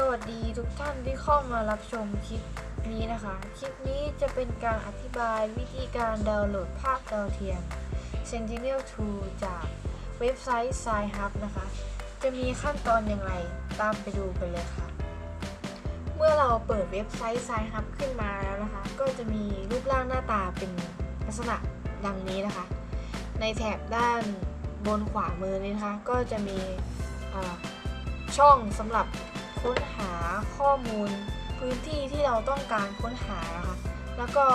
สวัสดีทุกท่านที่เข้ามารับชมคลิปนี้นะคะ คลิปนี้จะเป็นการอธิบายวิธีการดาวน์โหลดภาพดาวเทียม Sentinel-2 จากเว็บไซต์ SciHub นะคะ จะมีขั้นตอนอย่างไรตามไปดูกันเลยค่ะ เมื่อเราเปิดเว็บไซต์ SciHub ขึ้นมาแล้วนะคะ ก็จะมีรูปร่างหน้าตาเป็นลักษณะดังนี้นะคะ ในแถบด้านบนขวามือนี้นะคะ ก็จะมีช่องสำหรับ ค้นหาข้อมูลพื้นที่ที่เราต้องการค้นหานะคะ แล้วก็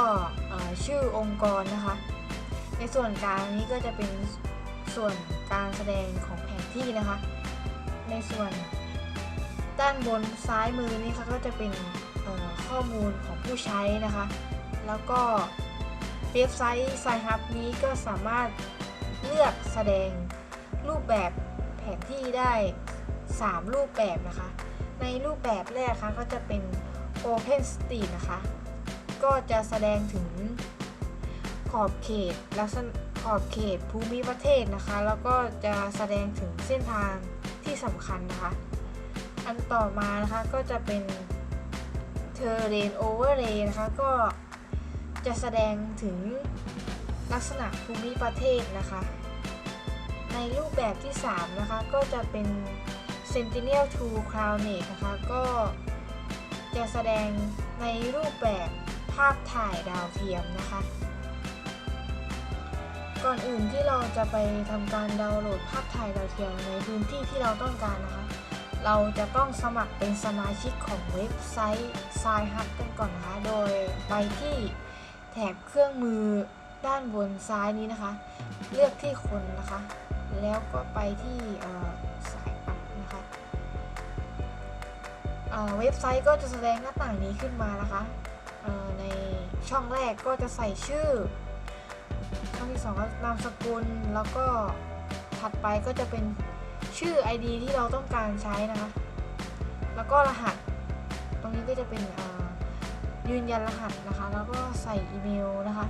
ชื่อองค์กรนะคะ ในส่วนกลางนี้ก็จะเป็นส่วนการแสดงของแผนที่นะคะ ในส่วนด้านบนซ้ายมือนี่ค่ะก็จะเป็นข้อมูลของผู้ใช้นะคะ แล้วก็เว็บไซต์ s i h u b นี้ก็สามารถเลือกแสดงรูปแบบแผนที่ได้ 3 รูปแบบนะคะ ในรูปแบบแรกค่ะก็จะเป็น Open Street นะคะ ก็จะแสดงถึงขอบเขตลักษณะขอบเขตภูมิประเทศนะคะ แล้วก็จะแสดงถึงเส้นทางที่สำคัญนะคะ อันต่อมานะคะก็จะเป็น Terrain Overlay นะคะ ก็จะแสดงถึงลักษณะภูมิประเทศนะคะ ในรูปแบบที่ 3 นะคะ ก็จะเป็น Sentinel-2 Cloudnet นะคะก็จะแสดงในรูปแบบภาพถ่ายดาวเทียมนะคะ ก่อนอื่นที่เราจะไปทำการดาวน์โหลดภาพถ่ายดาวเทียมในพื้นที่ที่เราต้องการนะคะ เราจะต้องสมัครเป็นสมาชิกของเว็บไซต์ s i h u b กันก่อนนะคะ โดยไปที่แถบเครื่องมือด้านบนซ้ายนี้นะคะ เลือกที่คนนะคะ แล้วก็ไปที่ เว็บไซต์ก็จะแสดงหน้าต่างนี้ขึ้นมานะคะ ในช่องแรกก็จะใส่ชื่อ ช่องที่สองก็นามสกุล แล้วก็ถัดไปก็จะเป็นชื่อ ID ที่เราต้องการใช้นะคะ แล้วก็รหัส ตรงนี้ก็จะเป็นยืนยันรหัสนะคะ แล้วก็ใส่อีเมลนะคะ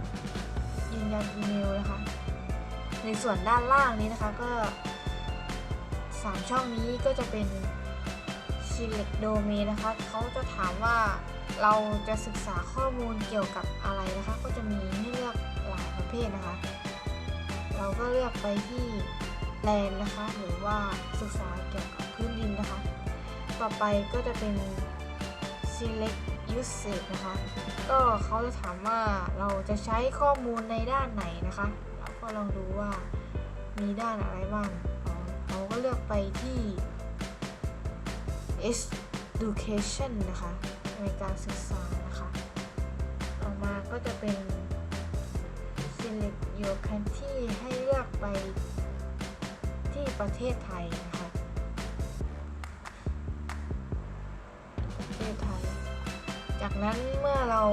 ยืนยันอีเมลนะคะ ในส่วนด้านล่างนี้นะคะก็ 3 ช่องนี้ก็จะเป็น select domain นะคะเขาจะถามว่าเราจะศึกษาข้อมูลเกี่ยวกับอะไรนะคะ ก็จะมีให้เลือกหลายประเภทนะคะ เราก็เลือกไปที่แลนนะคะ หรือว่าศึกษาเกี่ยวกับพื้นดินนะคะ ต่อไปก็จะเป็น select usage นะคะ ก็เขาจะถามว่าเราจะใช้ข้อมูลในด้านไหนนะคะ เราก็ลองดูว่ามีด้านอะไรบ้างเราก็เลือกไปที่ education นะคะ ในการศึกษานะคะต่อมาก็จะเป็น select your country ให้เลือกไปที่ประเทศไทยนะคะประเทศไทย จากนั้นเมื่อเรา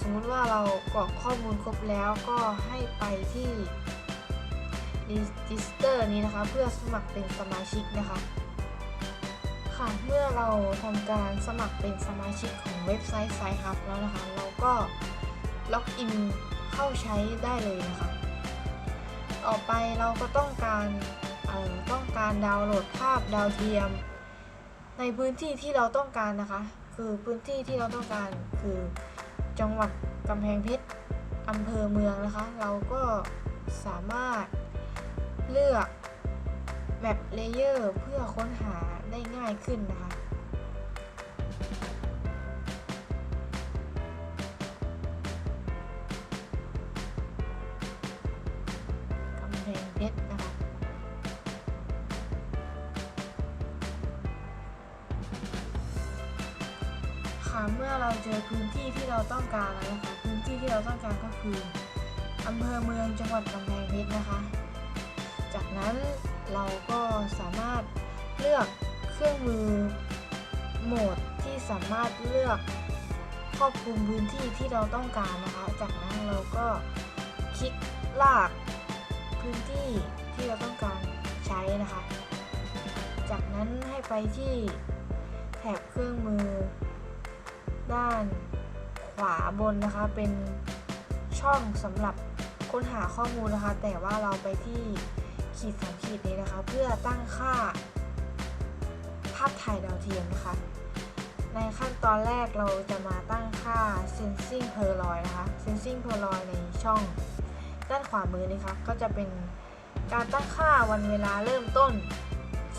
สมมติว่าเรากรอกข้อมูลครบแล้วก็ให้ไปที่ register นี้นะคะ เพื่อสมัครเป็นสมาชิกนะคะ เมื่อเราทำการสมัครเป็นสมาชิกของเว็บไซต์ s i h u b แล้วนะคะ เราก็ล็อกอินเข้าใช้ได้เลยนะคะ ต่อไปเราก็ต้องการเอ่อต้องการดาวน์โหลดภาพดาวเทียม ในพื้นที่ที่เราต้องการนะคะ คือพื้นที่ที่เราต้องการคือจังหวัดกำแพงเพชรอำเภอเมืองนะคะ เราก็สามารถเลือก แมปเลเยอร์เพื่อค้นหาได้ง่ายขึ้นนะคะกำแพงเพชรนะคะค่ะเมื่อเราเจอพื้นที่ที่เราต้องการแล้วนะคะ พื้นที่ที่เราต้องการก็คืออำเภอเมืองจังหวัดกำแพงเพชรนะคะ จากนั้น เราก็สามารถเลือกเครื่องมือโหมดที่สามารถเลือกครอบคลุมพื้นที่ที่เราต้องการนะคะ จากนั้นเราก็คลิกลากพื้นที่ที่เราต้องการใช้นะคะ จากนั้นให้ไปที่แถบเครื่องมือ ด้านขวาบนนะคะ เป็นช่องสำหรับค้นหาข้อมูลนะคะ แต่ว่าเราไปที่ขีดสาม ขีดนี้นะคะ เพื่อตั้งค่าภาพถ่ายดาวเทียมนะคะ ในขั้นตอนแรกเราจะมาตั้งค่า sensing per loi นะคะ sensing per loi ในช่องด้านขวามือนะคะก็จะเป็นการตั้งค่าวันเวลาเริ่มต้น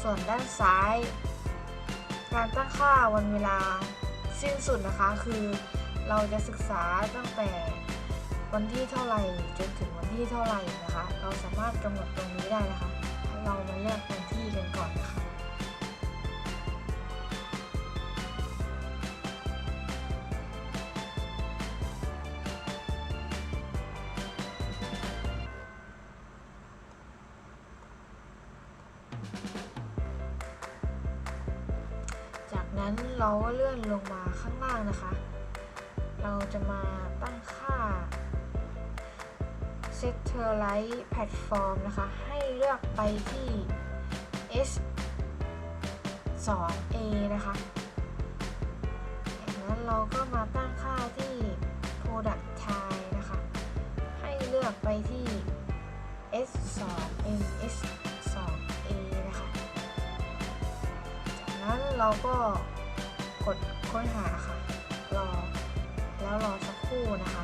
ส่วนด้านซ้าย การตั้งค่าวันเวลาสิ้นสุดนะคะ คือเราจะศึกษาตั้งแต่วันที่เท่าไหร่จนถึงวันที่เท่าไหร่นะคะ เราสามารถกำหนดตรงนี้ได้นะคะ เรามาเลือกวันที่กันก่อนนะคะจากนั้นเราก็เลื่อนลงมาข้างล่างนะคะ เราจะมาตั้งค่า Satellite Platform นะคะ ให้เลือกไปที่ S 2 A นะคะจากนั้นเราก็มาตั้งค่าที่ Product Type นะคะ ให้เลือกไปที่ S 2 M S 2 A นะคะจากนั้นเราก็กดค้นหาค่ะ รอ แล้วรอสักครู่นะคะ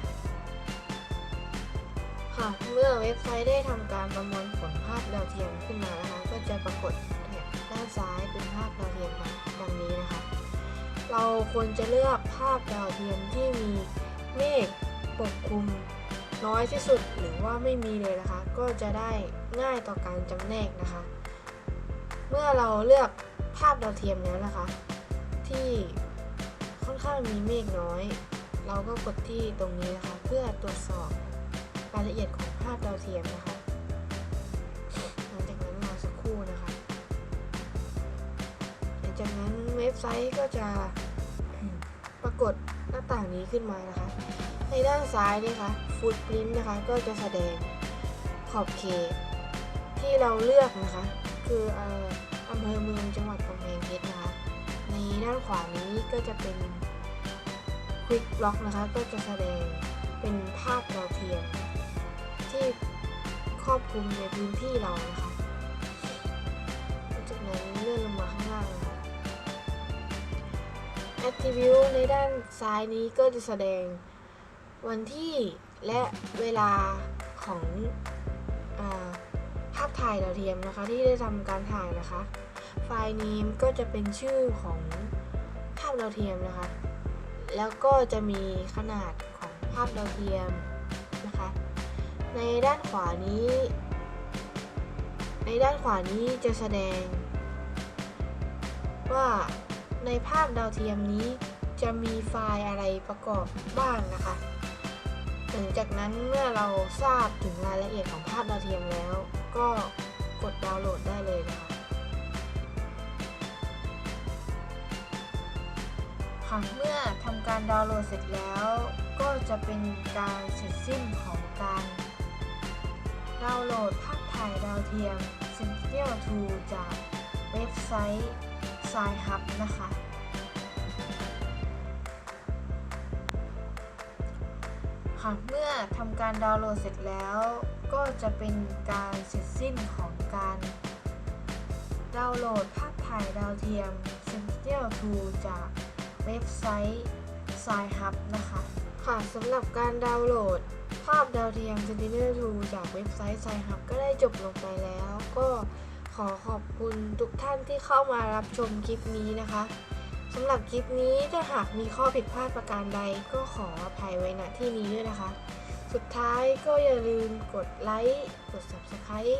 ค่ะเมื่อเว็บไซต์ได้ทำการประมวลผลภาพดาวเทียมขึ้นมานะคะ ก็จะปรากฏแถบด้านซ้ายเป็นภาพดาวเทียมค่ะดังนี้นะคะ เราควรจะเลือกภาพดาวเทียมที่มีเมฆปกคลุมน้อยที่สุดหรือว่าไม่มีเลยนะคะ ก็จะได้ง่ายต่อการจำแนกนะคะ เมื่อเราเลือกภาพดาวเทียมแล้วนะคะ ที่ค่อนข้างมีเมฆน้อย เราก็กดที่ตรงนี้นะคะ เพื่อตรวจสอบ รายละเอียดของภาพดาวเทียมนะคะหลังจากนั้นรอสักครู่นะคะหลังจากนั้นเว็บไซต์ก็จะปรากฏหน้าต่างนี้ขึ้นมานะคะ ในด้านซ้ายนี่คะฟุตปรินต์นะคะ ก็จะแสดงขอบเขตที่เราเลือกนะคะ คืออำเภอเมืองจังหวัดกำแพงเพชรนะคะในด้านขวานี้ก็จะเป็น Quick Block นะคะ ก็จะแสดงเป็นภาพดาวเทียม ที่ครอบคลุมในพื้นที่เรานะคะจากนั้นเลื่อนลงมาข้างล่างนะคะ Attribute ในด้านซ้ายนี้ก็จะแสดงวันที่และเวลาของอภาพถ่ายดาวเทียมนะคะที่ได้ทำการถ่ายนะคะ ไฟล์นี้ก็จะเป็นชื่อของภาพดาวเทียมนะคะ แล้วก็จะมีขนาดของภาพดาวเทียมนะคะ ในด้านขวานี้ ในด้านขวานี้จะแสดง ว่าในภาพดาวเทียมนี้จะมีไฟล์อะไรประกอบบ้างนะคะ หลังจากนั้นเมื่อเราทราบถึงรายละเอียดของภาพดาวเทียมแล้ว ก็กดดาวน์โหลดได้เลยนะคะค่ะเมื่อทำการดาวน์โหลดเสร็จแล้ว ก็จะเป็นการเสร็จสิ้นของการ ดาวน์โหลดภาพถ่ายดาวเทียม Sentinel-2 จากเว็บไซต์ s i h u b นะคะ ค่ะ เมื่อทำการดาวน์โหลดเสร็จแล้ว ก็จะเป็นการเสร็จสิ้นของการดาวน์โหลดภาพถ่ายดาวเทียม Sentinel-2 จากเว็บไซต์ s i h u b นะคะ ค่ะสำหรับการดาวน์โหลด ภาพดาวเทียม Sentinel-2 จากเว็บไซต์ s i h u b ก็ได้จบลงไปแล้ว ก็ขอขอบคุณทุกท่านที่เข้ามารับชมคลิปนี้นะคะสำหรับคลิปนี้ถ้าหากมีข้อผิดพลาดประการใดก็ขออภัยไว้ณที่นี้ด้วยนะคะ สุดท้ายก็อย่าลืมกดไลค์กด Subscribe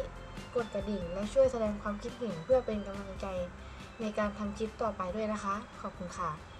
กดกระดิ่ง และช่วยแสดงความคิดเห็นเพื่อเป็นกำลังใจในการทำคลิปต่อไปด้วยนะคะ ขอบคุณค่ะ